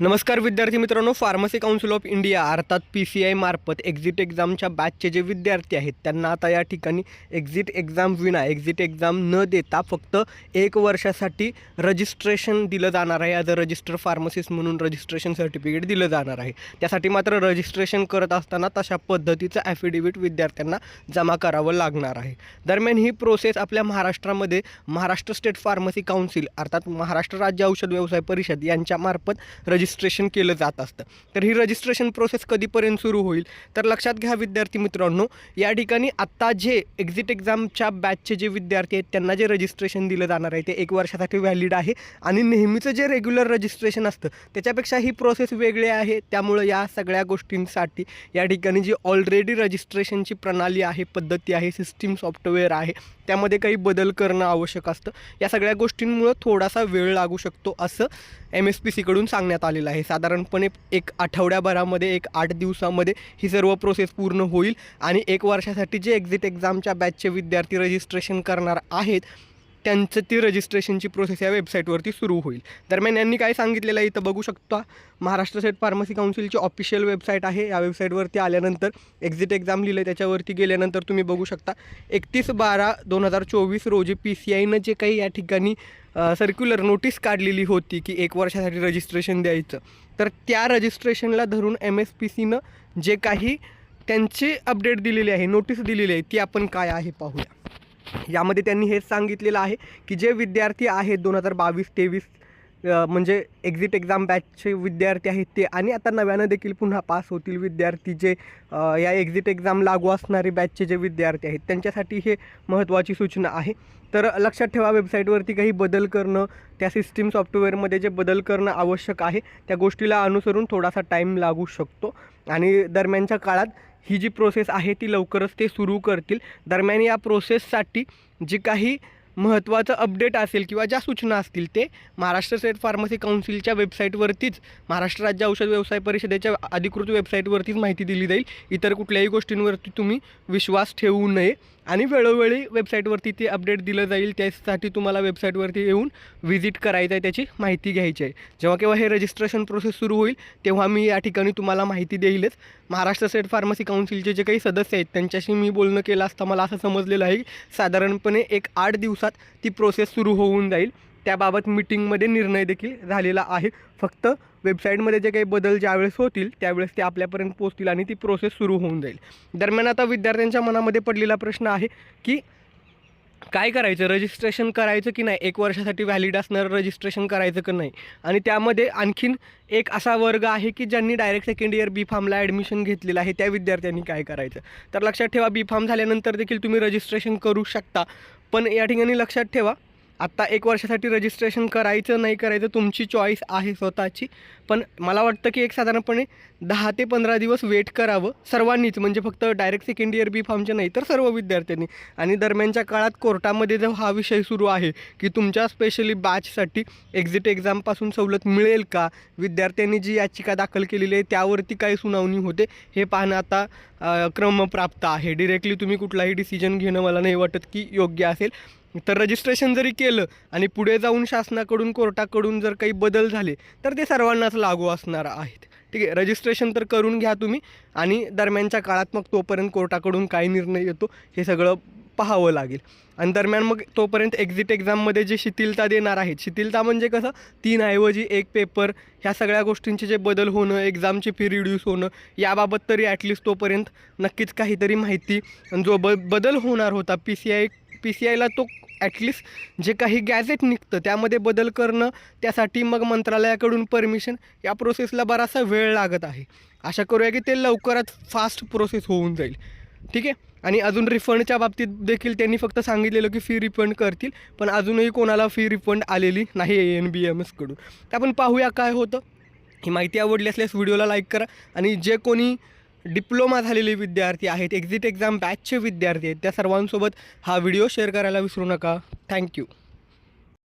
नमस्कार विद्यार्थी मित्रांनो फार्मसी काउन्सिल ऑफ इंडिया अर्थात पी सी आय मार्फत एक्झिट एक्झामच्या बॅचचे जे विद्यार्थी आहेत त्यांना आता या ठिकाणी एक्झिट एक्झाम विना एक्झिट एक्झाम न देता फक्त एक वर्षासाठी रजिस्ट्रेशन दिलं जाणार आहे. ॲज अ रजिस्टर फार्मसिस्ट म्हणून रजिस्ट्रेशन सर्टिफिकेट दिलं जाणार आहे. त्यासाठी मात्र रजिस्ट्रेशन करत असताना तशा पद्धतीचं ॲफिडेविट विद्यार्थ्यांना जमा करावं लागणार आहे. दरम्यान ही प्रोसेस आपल्या महाराष्ट्रामध्ये महाराष्ट्र स्टेट फार्मसी काउन्सिल अर्थात महाराष्ट्र राज्य औषध व्यवसाय परिषद यांच्यामार्फत रजिस्ट्रेशन केलं जात असतं. तर ही रजिस्ट्रेशन प्रोसेस कधीपर्यंत सुरू होईल? तर लक्षात घ्या विद्यार्थी मित्रांनो या ठिकाणी आत्ता जे एक्झिट एक्झामच्या बॅचचे जे विद्यार्थी आहेत त्यांना जे रजिस्ट्रेशन दिलं जाणार आहे ते एक वर्षासाठी व्हॅलिड आहे. आणि नेहमीचं जे रेग्युलर रजिस्ट्रेशन असतं त्याच्यापेक्षा ही प्रोसेस वेगळी आहे. त्यामुळं या सगळ्या गोष्टींसाठी या ठिकाणी जी ऑलरेडी रजिस्ट्रेशनची प्रणाली आहे पद्धती आहे सिस्टीम सॉफ्टवेअर आहे त्यामध्ये काही बदल करणं आवश्यक असतं. या सगळ्या गोष्टींमुळं थोडासा वेळ लागू शकतो असं एम एस पी सीकडून सांगण्यात आलं आलेलं आहे. साधारणपणे एक आठवड्याभरामध्ये एक आठ दिवसामध्ये ही सर्व प्रोसेस पूर्ण होईल आणि एक वर्षासाठी जे एक्झिट एक्झामच्या बॅचचे विद्यार्थी रजिस्ट्रेशन करणार आहेत त्यांचं ती रजिस्ट्रेशनची प्रोसेस या वेबसाईटवरती सुरू होईल. दरम्यान यांनी काय सांगितलेलं आहे इथं बघू शकता. महाराष्ट्र स्टेट फार्मसी काउन्सिलची ऑफिशियल वेबसाईट आहे. या वेबसाईटवरती आल्यानंतर एक्झिट एक्झाम लिहिलं आहे त्याच्यावरती गेल्यानंतर तुम्ही बघू शकता. एकतीस बारा दोन हजार चोवीस रोजी पी सी आयनं जे काही या ठिकाणी सर्क्युलर नोटीस काढलेली होती की एक वर्षासाठी रजिस्ट्रेशन द्यायचं. तर त्या रजिस्ट्रेशनला धरून एम एस पी सीनं जे काही त्यांची अपडेट दिलेली आहे नोटीस दिलेली आहे ती आपण काय आहे पाहूया. यामध्ये त्यांनी हेच सांगितलेलं आहे की जे विद्यार्थी आहेत दोन हजार बावीस तेवीस म्हणजे एक्झिट एक्झाम बॅचचे विद्यार्थी आहेत ते आणि आता नव्यानं देखील पुन्हा पास होतील विद्यार्थी जे या एक्झिट एक्झाम लागू असणारे बॅचचे जे विद्यार्थी आहेत त्यांच्यासाठी हे महत्त्वाची सूचना आहे. तर लक्षात ठेवा वेबसाईटवरती काही बदल करणं त्या सिस्टीम सॉफ्टवेअरमध्ये जे बदल करणं आवश्यक आहे त्या गोष्टीला अनुसरून थोडासा टाईम लागू शकतो. आणि दरम्यानच्या काळात ही जी प्रोसेस आहे ती लवकरच ते सुरू करतील. दरम्यान या प्रोसेससाठी जी काही महत्त्वाचं अपडेट असेल किंवा ज्या सूचना असतील ते महाराष्ट्र स्टेट फार्मसी काउन्सिलच्या वेबसाईटवरतीच महाराष्ट्र राज्य औषध व्यवसाय परिषदेच्या अधिकृत वेबसाईटवरतीच माहिती दिली जाईल. इतर कुठल्याही गोष्टींवरती तुम्ही विश्वास ठेवू नये. आणि वेळोवेळी वेबसाईटवरती ते अपडेट दिलं जाईल त्यासाठी तुम्हाला वेबसाईटवरती येऊन व्हिजिट करायचं आहे त्याची माहिती घ्यायची आहे जेव्हा केव्हा हे रजिस्ट्रेशन प्रोसेस सुरू होईल तेव्हा मी या ठिकाणी तुम्हाला माहिती देईलच. महाराष्ट्र स्टेट फार्मसी काउन्सिलचे जे काही सदस्य आहेत त्यांच्याशी मी बोलणं केलं असता मला असं समजलेलं आहे की साधारणपणे एक आठ दिवसात ती प्रोसेस सुरू होऊन जाईल. त्याबाबत मिटिंगमध्ये निर्णय देखील झालेला आहे. फक्त वेबसाईटमध्ये जे काही बदल ज्यावेळेस होतील त्यावेळेस ते आपल्यापर्यंत पोहोचतील आणि ती प्रोसेस सुरू होऊन जाईल. दरम्यान आता विद्यार्थ्यांच्या मनामध्ये पडलेला प्रश्न आहे की काय करायचं? रजिस्ट्रेशन करायचं की नाही? एक वर्षासाठी व्हॅलिड असणारं रजिस्ट्रेशन करायचं की नाही? आणि त्यामध्ये आणखीन एक असा वर्ग आहे की ज्यांनी डायरेक्ट सेकंड इयर बी फार्मला ॲडमिशन घेतलेलं आहे त्या विद्यार्थ्यांनी काय करायचं? तर लक्षात ठेवा बी फार्म झाल्यानंतर देखील तुम्ही रजिस्ट्रेशन करू शकता. पण या ठिकाणी लक्षात ठेवा आत्ता एक वर्षासाठी रजिस्ट्रेशन करायचं नाही करायचं तुमची चॉईस आहे स्वतःची. पण मला वाटतं की एक साधारणपणे दहा ते पंधरा दिवस वेट करावं सर्वांनीच. म्हणजे फक्त डायरेक्ट सेकंड इयर बी फॉर्मच्या नाही तर सर्व विद्यार्थ्यांनी. आणि दरम्यानच्या काळात कोर्टामध्ये जो हा विषय सुरू आहे की तुमच्या स्पेशली बॅचसाठी एक्झिट एक्झामपासून सवलत मिळेल का? विद्यार्थ्यांनी जी याचिका दाखल केलेली आहे त्यावरती काय सुनावणी होते. हे पाहणं आता क्रमप्राप्त आहे. डिरेक्टली तुम्ही कुठलाही डिसिजन घेणं मला नाही वाटत की योग्य असेल. तर रजिस्ट्रेशन जरी केलं आणि पुढे जाऊन शासनाकडून कोर्टाकडून जर काही बदल झाले तर ते सर्वांनाच लागू असणार आहेत. ठीक आहे रजिस्ट्रेशन तर करून घ्या तुम्ही आणि दरम्यानच्या काळात मग तोपर्यंत कोर्टाकडून काय निर्णय येतो हे सगळं पाहावं लागेल. आणि दरम्यान मग तोपर्यंत एक्झिट एक्झाममध्ये जे शिथिलता देणार आहेत शिथिलता म्हणजे कसं? तीनऐवजी एक पेपर ह्या सगळ्या गोष्टींचे जे बदल होणं एक्झामची फी रिड्यूस होणं याबाबत तरी ॲटलिस्ट तोपर्यंत नक्कीच काहीतरी माहिती आणि जो ब बदल होणार होता P C I P C आयला तो ॲटलिस्ट जे काही गॅझेट निघतं त्यामध्ये बदल करणं त्यासाठी मग मंत्रालयाकडून परमिशन या प्रोसेसला बराचसा वेळ लागत आहे. आशा करूया की ते लवकरात फास्ट प्रोसेस होऊन जाईल. ठीक आहे? आणि अजून रिफंडच्या बाबतीत देखील त्यांनी फक्त सांगितलेलं की फी रिफंड करतील पण अजूनही कोणाला फी रिफंड आलेली नाही ए एन बी एम एसकडून तर आपण पाहूया काय होतं. ही माहिती आवडली असल्यास व्हिडिओला लाईक करा आणि जे कोणी डिप्लोमा झालेले विद्यार्थी आहेत एक्झिट एक्झाम बॅचचे विद्यार्थी आहेत. त्या सर्वांसोबत हा व्हिडिओ शेअर करायला विसरू नका. थँक्यू